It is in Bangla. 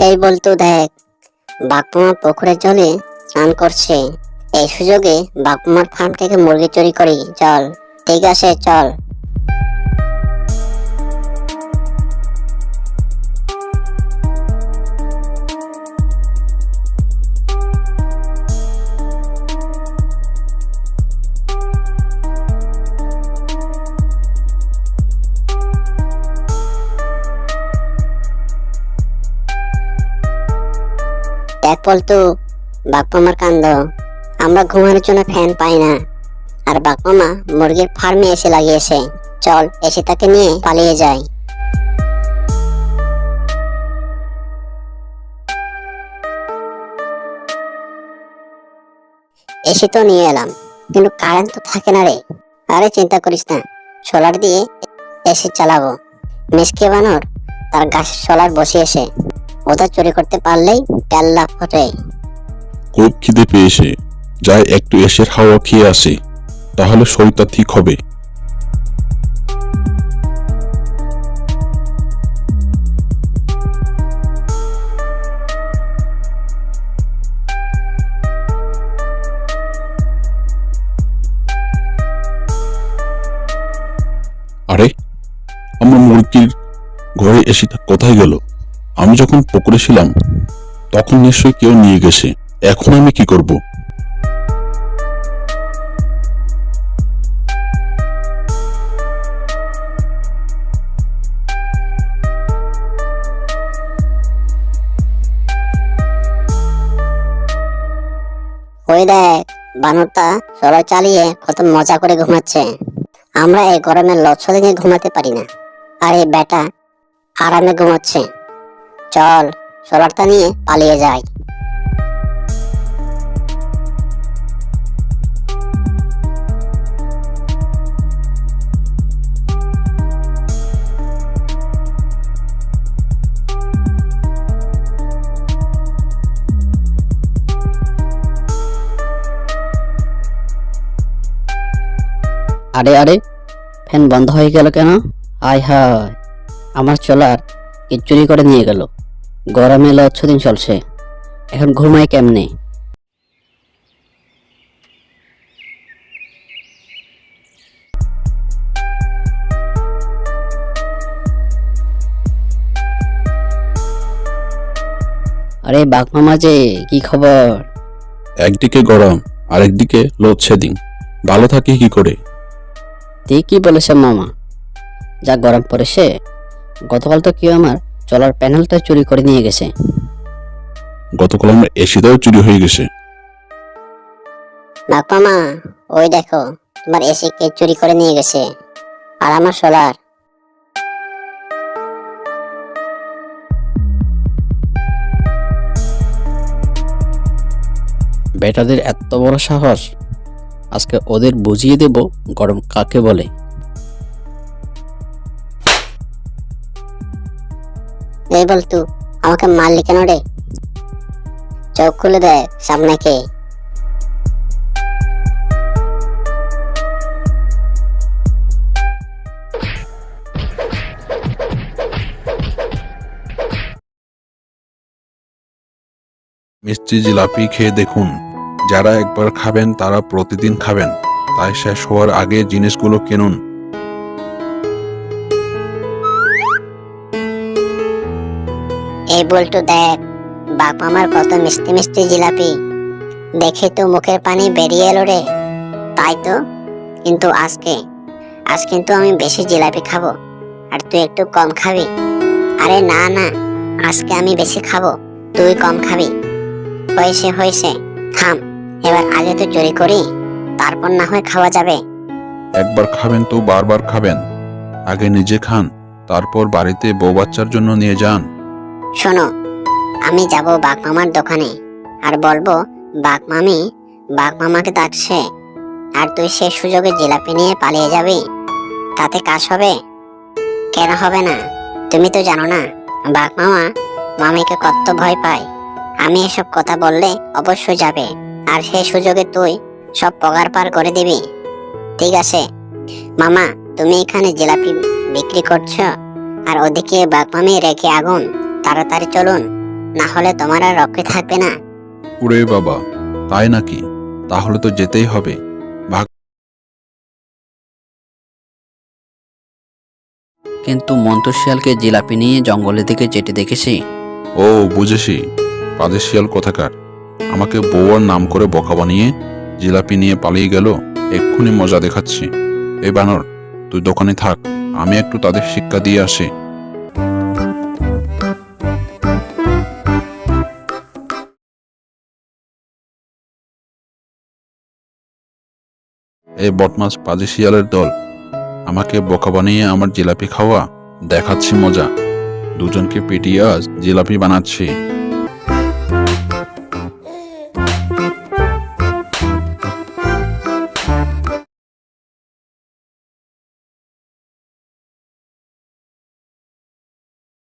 এই বলতো দেখ, বাপমা পুকুরের জলে স্নান করছে। এই সুযোগে বাপমার ফার্ম থেকে মুরগি চুরি করি, চল। ঠিক আছে, চল। দেখ বলতো বাঘমামার কান্দ। আমরা ঘুমানোর জন্য ফ্যান পাই না। আর বাঘমামা মুরগির ফার্মে এসে লাগিয়েছে। চল, এসে তাকে নিয়ে পালিয়ে যাই। এসে তো নিয়ে এলাম, কিন্তু কারেন্ট তো থাকে না রে। আরে চিন্তা করিস না সোলার দিয়ে এসে চালাবো। মিসকে বানর, তার গাছের সোলার বসিয়েছে। ওটা চুরি করতে পারলেই প্যাল্লা ফোটে। খুব খিদে পেয়েছে। যাই, একটু এসের হাওয়া খেয়ে আসে। তাহলে শরীরটা ঠিক হবে। আরে, আমার মুরগির ঘরে এসিটা কোথায় গেল? আমি যখন পুকুরে ছিলাম, তখন নিশ্চয়ই কেউ নিয়ে গেছে। এখন আমি কি করব? ওই বানরটা সোলার চালিয়ে কত মজা করে ঘুমাচ্ছে। আমরা এই গরমে লচ্ছ দিনে ঘুমাতে পারি না। আর এই বেটা, আরামে ঘুমাচ্ছে। চল, সোলারটা নিয়ে পালিয়ে যাই। আরে আরে, ফ্যান বন্ধ হয়ে গেল কেন? আয় হায়, আমার চলার চুরি করে নিয়ে গেল। গরমে লচ্ছ দিন চলছে। এখন ঘুমাই কেমনে? আরে বাঘ মামা যে কি খবর? একদিকে গরম আরেকদিকে লোডশেডিং ভালো থাকি কি করে? তুই কি বলেছে মামা। যা গরম পড়েছে গতকাল তো কেউ আমার চলার প্যানেলটা চুরি করে নিয়ে গেছে। গতকাল আমার এসিটাও চুরি হয়ে গেছে। বাপ্পামা ওই দেখো তোমার এসি কে চুরি করে নিয়ে গেছে আর আমার সোলার। বেটাদের এত বড় সাহস আজকে ওদের বুঝিয়ে দেব গরম কাকে বলে। এই বলতু আমাকে মারলি কেন রে? চোখ খুলে দেখ সামনে কে। মিষ্টি জিলাপি খেয়ে দেখুন, যারা একবার খাবেন তারা প্রতিদিন খাবেন, তাই শেষ হওয়ার আগে জিনিসগুলো কিনুন। এই বলটু দেখ, বাপ আমার কত মিষ্টি মিষ্টি জিলাপি। দেখে তো মুখের পানি বেরিয়ে এলো রে। তাই তো, কিন্তু আজকে, আজ কিন্তু আমি বেশি জিলাপি খাব, আর তুই একটু কম খাবি। আরে না না, আজকে আমি বেশি খাব, তুই কম খাবি। হয়েছে হয়েছে থাম, এবার আগে তো চুরি করি, তারপর না হয় খাওয়া যাবে। একবার খাবেন তো বারবার খাবেন। আগে নিজে খান, তারপর বাড়িতে বউ বাচ্চার জন্য নিয়ে যান। শোনো, আমি যাব বাঘ মামার দোকানে, আর বলব বাঘ মামি বাঘ মামাকে ডাকছে, আর তুই সে সুযোগে জিলাপি নিয়ে পালিয়ে যাবি, তাতে কাজ হবে? কেন হবে না? তুমি তো জানো না বাঘ মামা মামিকে কত ভয় পায়। আমি এসব কথা বললে অবশ্যই যাবে, আর সেই সুযোগে তুই সব পগার পার করে দিবি। ঠিক আছে, মামা, তুমি এখানে জিলাপি বিক্রি করছ, আর ওদিকে বাঘ মামি রেখে আগুন তাড়াতাড়ি চলুন না হলে তোমার আর রক্ষে থাকবে না। ওরে বাবা তাই নাকি? তাহলে তো যেতেই হবে। কিন্তু মন্টু শিয়ালকে জিলাপি নিয়ে জঙ্গলের দিকে যেতে দেখেছি। ও বুঝেছি। পাদের শিয়াল কোথাকার? আমাকে বউয়ার নাম করে বকা বানিয়ে জিলাপি নিয়ে পালিয়ে গেল এক্ষুনি মজা দেখাচ্ছি। এই বানর তুই দোকানে থাক আমি একটু তাদের শিক্ষা দিয়ে আসি। এই বটমাস পাজি শিয়ালের দল। আমাকে বোকা বানিয়ে আমার জিলাপি খাওয়া, দেখাচ্ছি মজা। দুজনকে পিটিয়ে আজ জিলাপি বানাচ্ছি।